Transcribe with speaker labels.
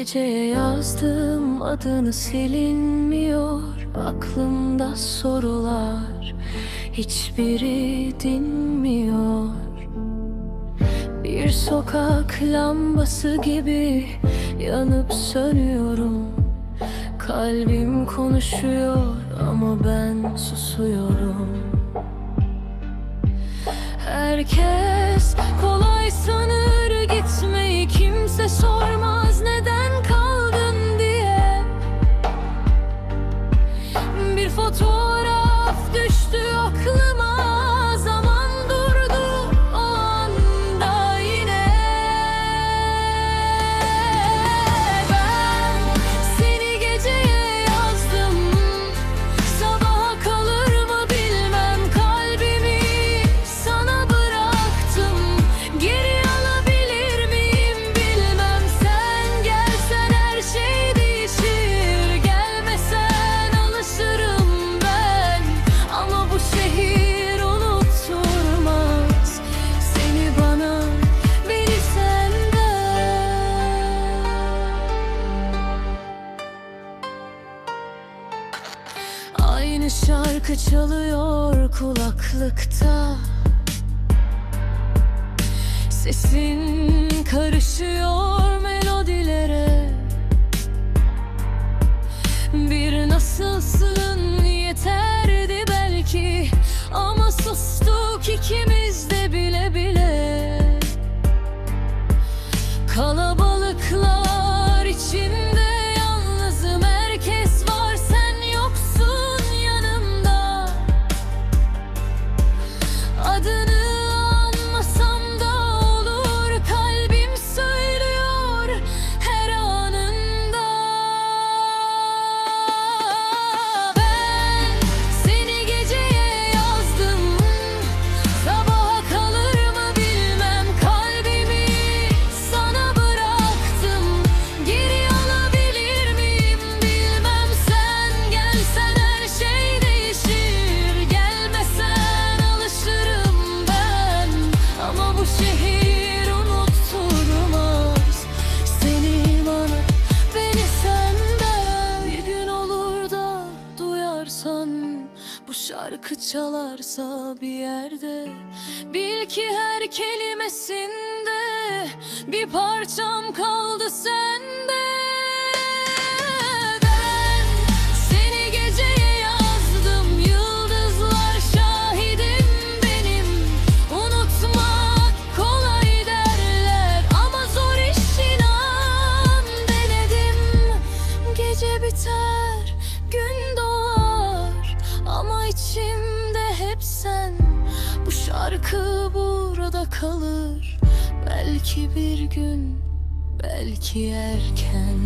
Speaker 1: geceye yazdım adını silinmiyor. Aklımda sorular hiçbiri dinmiyor. Bir sokak lambası gibi yanıp sönüyorum. Kalbim konuşuyor ama ben susuyorum. Herkes kolay sanır fotoğraf düştü aklıma Şarkı çalıyor kulaklıkta. Sesin karışıyor melodilere. Bir nasılsın yeterdi belki. Ama sustuk ikimiz de bile bile. Kalabalıklar bu şarkı çalarsa bir yerde Bil ki her kelimesinde bir parçam kaldı sende içimde hep sen. Bu şarkı burada kalır. Belki bir gün Belki erken